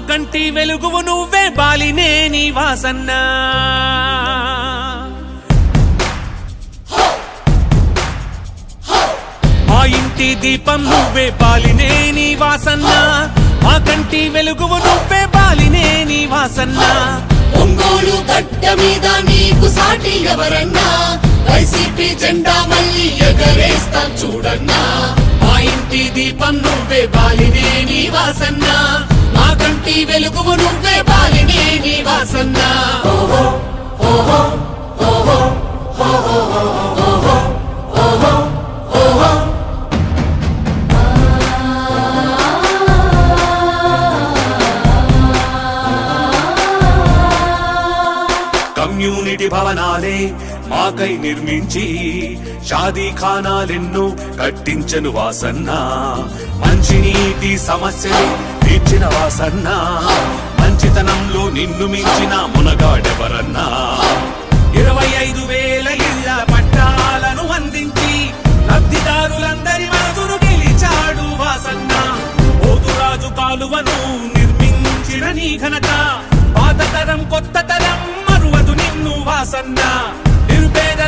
కంటి వెలుగువు నువ్వే బాలినే నీ వాసన్న. మా ఇంటి దీపం నువ్వే బాలినే నీ వాసన్న. మా కంటి వెలుగువు నువ్వే బాలినే నీ వాసన్న. ఒంగోలు గడ్డ మీద నీకు సాటి ఎవరన్నా? వైసీపీ జెండా మళ్ళీ ఎగరేస్తాం చూడన్నా. మా ఇంటి దీపం నువ్వే బాలినే నీ వాసన్నా. మా వెలుగువు నువ్వే పాలినే నీ వాసన్నా ఓహో ఓహో ఓహో ఓహో. మాకై నిర్మించి షాదీ ఖానాలెన్నో కట్టించను వాసన్న. మంచినీటి సమస్యని తీర్చిన వాసన్న. మంచితనంలో నిన్ను మించిన మునగాడెవరన్నా. ఇరవై ఐదు వేల ఇళ్ళ పట్టాలను అందించి లబ్ధిదారులందరి మనసును గెలిచాడు వాసన్న. పోతురాజు కాలువను నిర్మించిన నీ ఘనత. పాత తరం కొత్త తరం మరువదు నిన్ను వాసన్నా.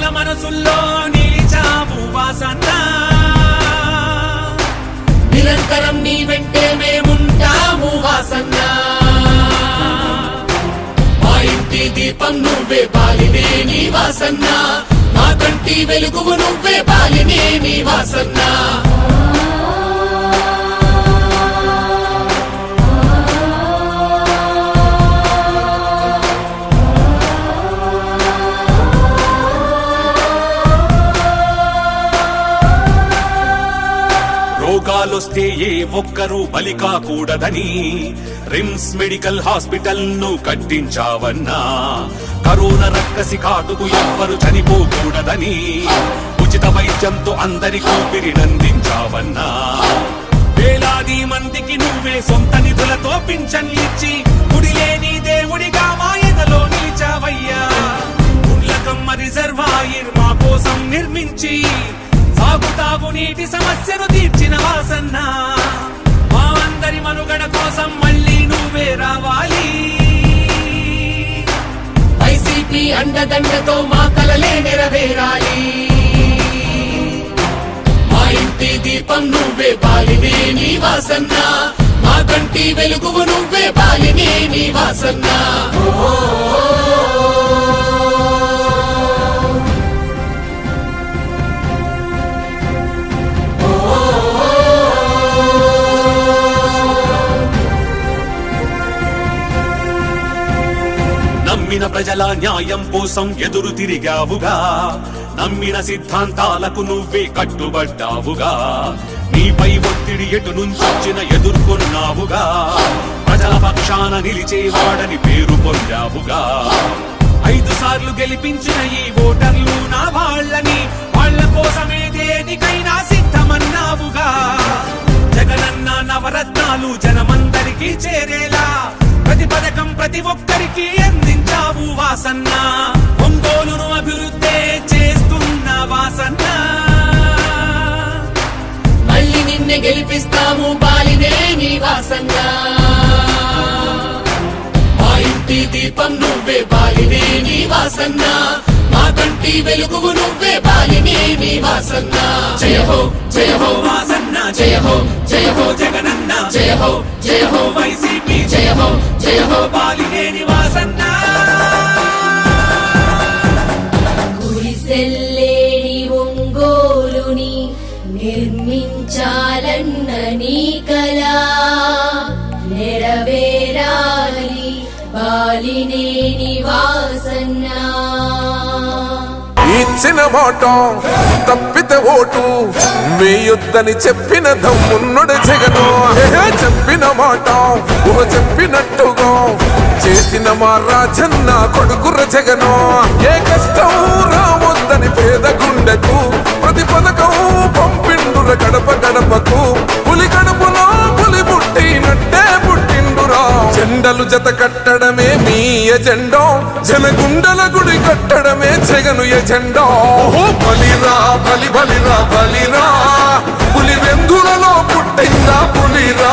ప్రజల మనసుల్లో నిలిచావు వాసన్న నిరంతరం నీ వెంటే మేముంటాము వాసన్న మా ఇంటి దీపం నువ్వే పాలినే నీ వాసన్న మా కంటి వెలుగు నువ్వే పాలినే నీ వాసన్నా రోగాలొస్తే ఏ ఒక్కరూ బలి కాకూడదని రిమ్స్ మెడికల్ హాస్పిటల్ను కట్టించావన్నా. కరోనా రక్కసి కాటుకు ఎవ్వరు చనిపోకూడదని ఉచిత వైద్యంతో అందరి ఊపిరినందించావన్నా వేలాది మందికి నువ్వే సొంత నిధులతో పింఛన్ ఇచ్చి దేవుడిగా మా ఎదలో నిలిచావయ్యా. గుండ్లకమ్మ రిజర్వాయిర్ మా కోసం నిర్మించి తాగు నీటి సమస్యను తీర్చిన వాసన్న. మా అందరి మనుగడ కోసం మళ్ళీ నువ్వే రావాలి. వైసీపీ అండదండతో మా కలలే నెరవేరాలి. మా ఇంటి దీపం నువ్వే బాలినే నీ వాసన్న. మా కంటి వెలుగువు నువ్వే బాలినే నీ వాసన్న. నమ్మిన ప్రజల న్యాయం కోసం ఎదురు తిరిగావుగా. నమ్మిన సిద్ధాంతాలకు నువ్వే కట్టుబడ్డావుగా. నీపై ఒత్తిడి ఎటు నుంచొచ్చిన ఎదుర్కొన్నావుగా. ప్రజల పక్షాన నిలిచేవాడని పేరు పొందావుగా. ఐదు సార్లు గెలిపించిన ఈ ఓటర్లు నా వాళ్ళని వాళ్ళ కోసమే దేనికైనా సిద్ధమన్నావుగా. జగనన్న నవరత్నాలు జనమందరికీ చేరేలా. ప్రతి పథకం ప్రతి ఒక్కరికి అందించావు వాసన్న. ఒంగోలును అభివృద్ధి చేస్తున్న వాసన్న. మళ్ళీ నిన్నే గెలిపిస్తాము బాలినే నీ వాసన్న. మా ఇంటి దీపం నువ్వే బాలినే నీ వాసన్న. మా కంటి వెలుగు నువ్వే బాలినే నీ వాసన్న. జయ హో జయ హో వాసన్న జయ హో జయ హో జగనన్న. జయ హో జయ హో వైసీపీ. జయ హో జయ హో బాలినేని వాసన్న. ఇచ్చిన మాట తప్పితే ఓటు. వేయొద్దని చెప్పిన దమ్మున్నడు జగను. చెప్పిన మాట ఓ చెప్పినట్టుగా. చేసిన మా రాజన్న కొడుకుర జగను. ఏ కష్టం రావద్దని పేద గుండెకు ప్రతి పథకం పంపిండుర గడప గడపకు పులి గడప జెండలు జత కట్టడమే మీ ఎజెండో. జనగుండల గుడి కట్టడమే జగను ఎజెండో. బలిరా బలి బలిరా బలిరా. పులి వెందులలో పుట్టిందా పులిరా.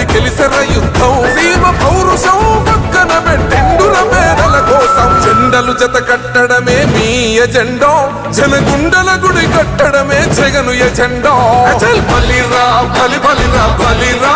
గెలిసిన యుద్ధం. సీమ పౌరుషం పక్కన పెట్టెండుల పేదల కోసం జెండలు జత కట్టడమే మీ ఎజెండో. జనగుండల గుడి కట్టడమే జగను ఎజెండో. అచల్ బలిరా బలి బలిరా బలిరా.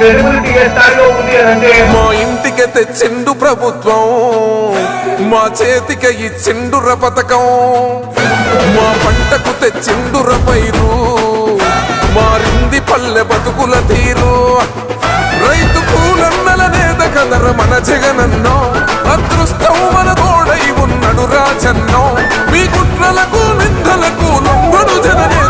క్రెడిబిలిటీ ఏ స్థాయిలో ఉంది అంటే మా ఇంటికి తెచ్చిండు ప్రభుత్వం మా చేతికి ఇచ్చిండుర పథకం మా పంటకు తెచ్చిండుర పైరు మారింది పల్లె బతుకుల తీరు. రైతు కూలన్నల నేత కదర మన జగనన్నో అదృష్టం మన తోడై ఉన్నడు రాజన్నో. మీ కుట్రలకు నిందలకు లొంగడు జననేతరా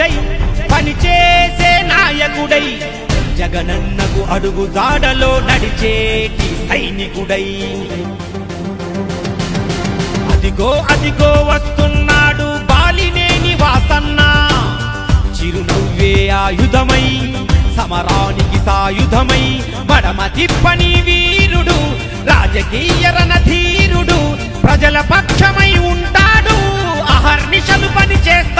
చప్పుడై పనిచేసే నాయకుడై జగనన్నకు అడుగు దాడలో నడిచేటి సైనికుడై. అదిగో అదిగో వస్తున్నాడు బాలినేని వాసన్న చిరునవ్వే ఆయుధమై సమరానికి సాయుధమై మడమ తిప్పని వీరుడు రాజకీయ రణధీరుడు ప్రజల పక్షమై ఉంటాడు అహర్నిశలు పని చేస్తాడు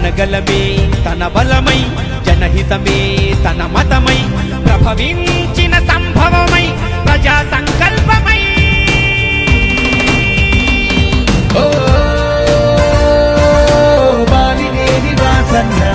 జనగలమే తన బలమై జనహితమే తన మతమై ప్రభవించిన సంభవమై ప్రజా సంకల్పమై ఓ బాలినేని వాసన్నా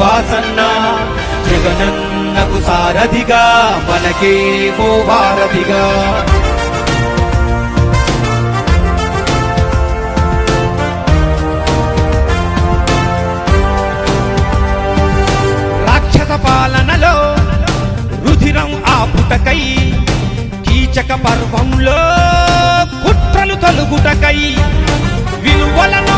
వాసన్న జగనన్నకు సారథిగా మనకేమో భారతిగా. రాక్షస పాలనలో రుధిరం ఆపుటకై కీచక పర్వంలో కుట్రలు తలుగుటకై విలువలను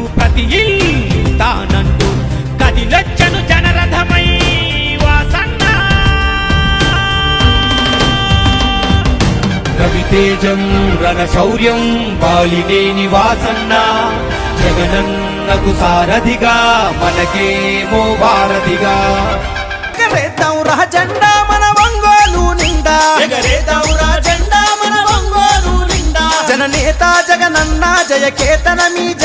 ఇల్లు తానంటూ కదిలొచ్చను జనరథమై వాసన్న. రవితేజం రణ శౌర్యం బాలినేని వాసన్న జగనన్నకు సారథిగా మనకేమో వారధిగా ఎగరేద్దాం రా జెండా మన ఒంగోలు నిండా. ఎగరేద్దాం రా జెండా మన ఒంగోలు నిండా. జననేత జగనన్న జయకేతన మీ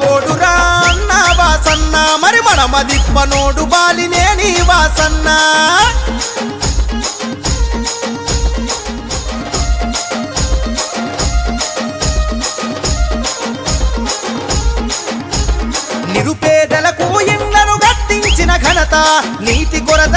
పాటిస్తే అన్న వాసన్న. మరి మన మదిప్పనోడు బాలినేని వాసన్న. నిరుపేదలకు ఇళ్ళను గట్టించిన ఘనత నీటి కొరత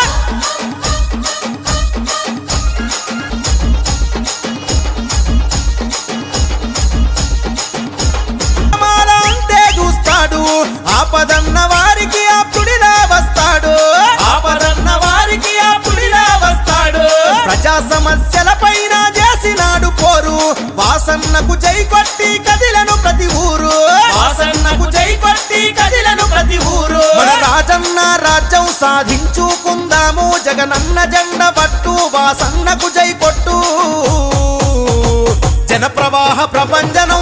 వాసన్నకు జై కొట్టి కదిలను ప్రతి ఊరు. వాసన్నకు జై కొట్టి కదిలను ప్రతి ఊరు. మన రాజన్న రాజ్యం సాధించుకుందాము. జగనన్న జెండ పట్టు వాసన్నకు జై కొట్టు. జన ప్రవాహ ప్రపంచనం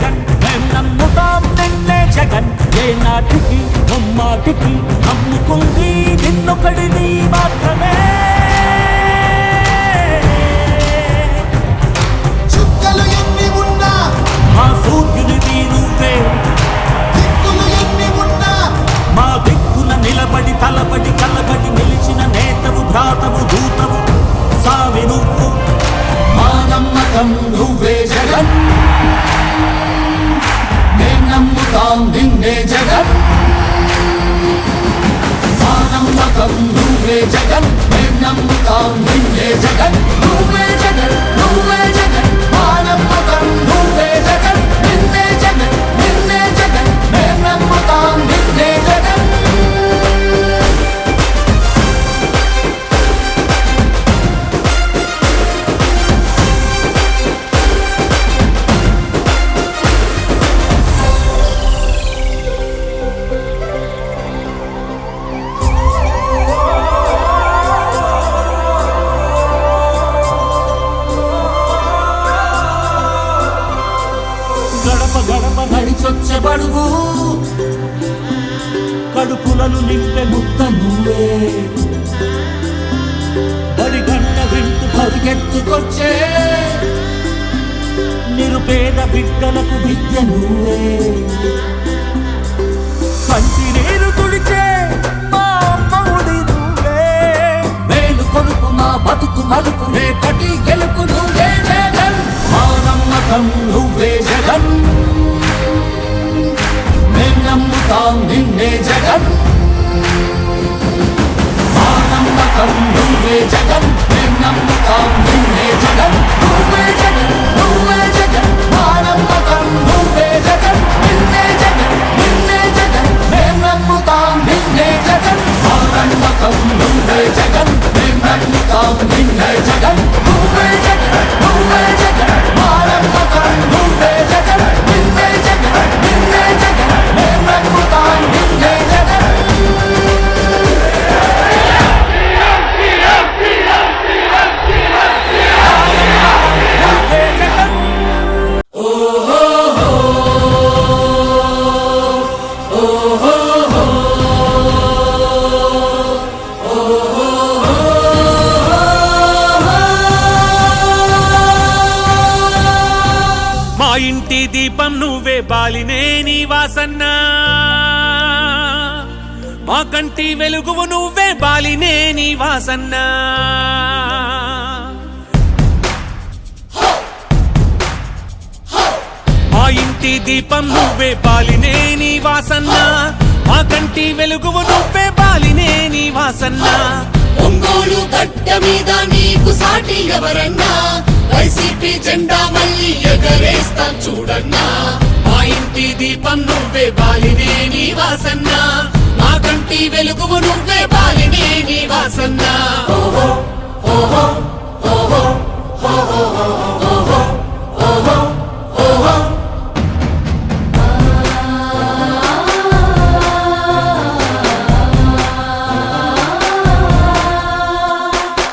జగన్. మేం నమ్ముతాం నిన్నే జగన్. ఏ నాటికి ముమ్మాటికి నమ్ముకుంది నిన్నొకడిని మాత్రమే. చుక్కలు ఎన్ని ఉన్నా? మా సూర్యునిది నువ్వే దిక్కులు ఎన్ని ఉన్నా? మా దిక్కున నిలబడి తలబడి కలబడి నిలిచిన నేతవు భ్రాతవు దూతవు. సావి నువ్వు. మా నమ్మకం నువ్వే జగన్. నమ్మకం నువ్వే జగన్ మేం నమ్ముతాం నిన్నే నువ్వే జగన్ నువ్వే నడిచొచ్చే బడుగు. కడుపులను నింపే ముద్ద నువ్వే. బడి గంట వింటూ పరిగెత్తుకొచ్చే. నిరుపేద బిడ్డలకు విద్య నువ్వే. కంటి నీరు తుడిచే మా అమ్మవుడి నువ్వే. మేలు కొడుకు మా బతుకు మలుపు రేపటి గెలుపు నువ్వే జగన్. మా నమ్మకం నువ్వే జగన్. నమ్ముతాం నిన్నే జగన్ మా నమ్మకం నువ్వే జగన్ మేం నమ్ముతాం నిన్నే జగన్ నువ్వే జగన్. నువ్వే నీ వాసన్న. మా కంటి వెలుగువు నువ్వే బాలినే నీ వాసన్న. మా ఇంటి దీపం నువ్వే బాలినే నీ వాసన్న. మా కంటి వెలుగువు నువ్వే బాలినే నీ వాసన్న. ఒంగోలు గడ్డ మీద నీకు సాటి ఎవరన్నా? వైసీపీ జెండా మళ్ళీ ఎగరేస్తాం చూడన్నా. మా ఇంటి దీపం నువ్వే బాలినే నీ వాసన్న మా కంటి వెలుగు నువ్వే బాలినే నీ వాసన్న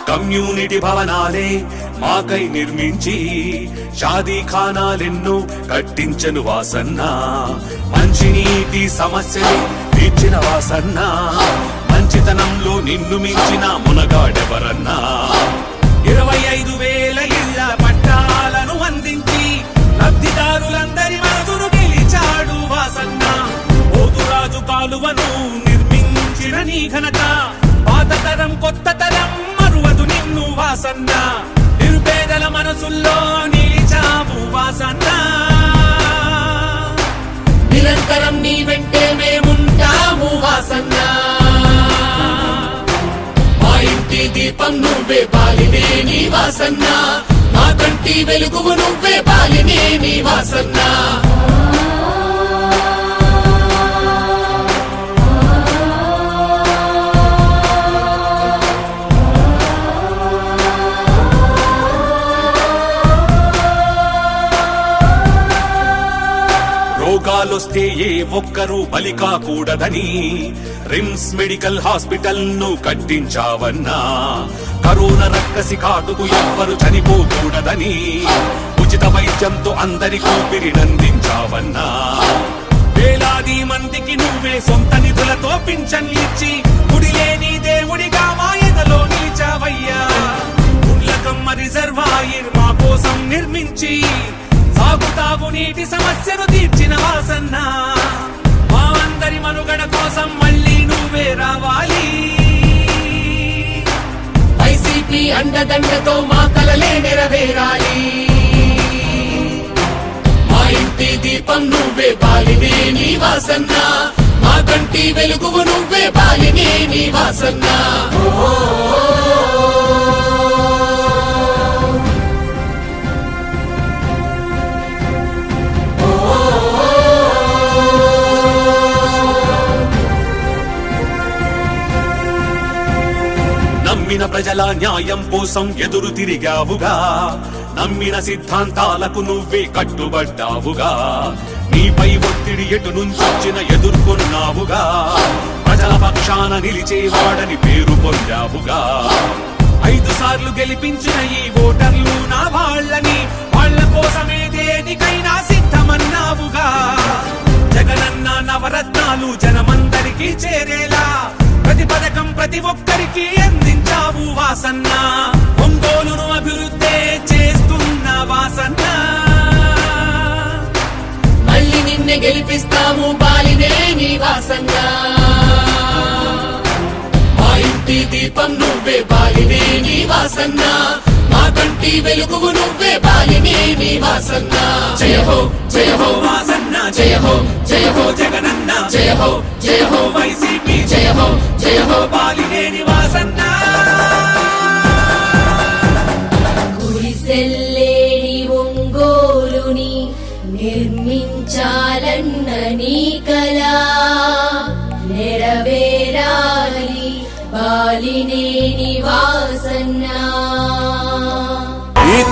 కమ్యూనిటీ భవనాలే మాకై నిర్మించి షాదీఖానాలెన్నో కట్టించను వాసన్న. మంచినీటి సమస్యని తీర్చిన వాసన్న. మంచితనంలో నిన్ను మించిన మునగాడెవరన్నా. ఇరవై ఐదు వేల ఇళ్ళ పట్టాలను అందించి లబ్ధిదారులందరి మనసును గెలిచాడు వాసన్న. పోతురాజు కాలువను నిర్మించిన నీ ఘనత. పాత తరం కొత్త తరం మరువదు నిన్ను వాసన్నా. పేదల మనసుల్లో నీచావు వాసన. నిరంతరం నీ వెంటే మేముంటాము వాసన్న మా ఇంటి దీపం నువ్వే పాలినే నీ వాసన్న మా కంటి వెలుగు నువ్వే పాలినే నీ వాసన్నా రోగాలొస్తే ఏ ఒక్కరూ బలి కాకూడదని రిమ్స్ మెడికల్ హాస్పిటల్ను కట్టించావన్నా. కరోనా రక్కసి కాటుకు ఎవ్వరు చనిపోకూడదని ఉచిత వైద్యంతో అందరి నందించావన్నా. వేలాది మందికి నువ్వే సొంత నిధులతో పింఛన్లిచ్చి ఇచ్చి గుడి దేవుడిగా మా ఎదలో నిలిచావయ్యా. గుండ్లకమ్మ రిజర్వాయర్ మా కోసం నిర్మించి నీటి సమస్యను తీర్చిన వాసన్న. మా అందరి మనుగడ కోసం మళ్ళీ నువ్వే రావాలి. వైసీపీ అండదండతో మా కలలే నెరవేరాలి. మా ఇంటి దీపం నువ్వే బాలినే నీ వాసన్న. మా కంటి వెలుగు నువ్వే బాలినే నీ వాసన్న. నమ్మిన ప్రజల న్యాయం కోసం ఎదురు తిరిగావుగా. నమ్మిన సిద్ధాంతాలకు నువ్వే కట్టుబడ్డావుగా. నీపై ఒత్తిడి ఎటు నుంచొచ్చిన ఎదుర్కొన్నావుగా. ప్రజల పక్షాన నిలిచేవాడని పేరు పొందావుగా. ఐదు సార్లు గెలిపించిన ఈ ఓటర్లు నా వాళ్ళని వాళ్ళ కోసమే దేనికైనా సిద్ధమన్నావుగా. జగనన్న నవరత్నాలు జనమందరికీ చేరేలా ప్రతి పథకం ప్రతి ఒక్కరికి అందించావు వాసన్న. ఒంగోలును అభివృద్ధి చేస్తున్న వాసన్న. మళ్ళీ నిన్నే గెలిపిస్తాము బాలినే నీ వాసన్న. మా ఇంటి దీపం నువ్వే బాలినే నీ వాసన్నా. కంటి వెలుగువు నువ్వే బాలినే నీ వాసన్న జయ హో జయ హో. వాసన్న జయ హో జయ హో జగనన్న. జయ హో జయ హో వైసీపీ. జయ హో జయ హో బాలి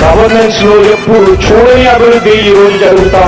గవర్నెన్స్లో ఎప్పుడు చూడని అభివృద్ధి ఈ రోజు జరుగుతా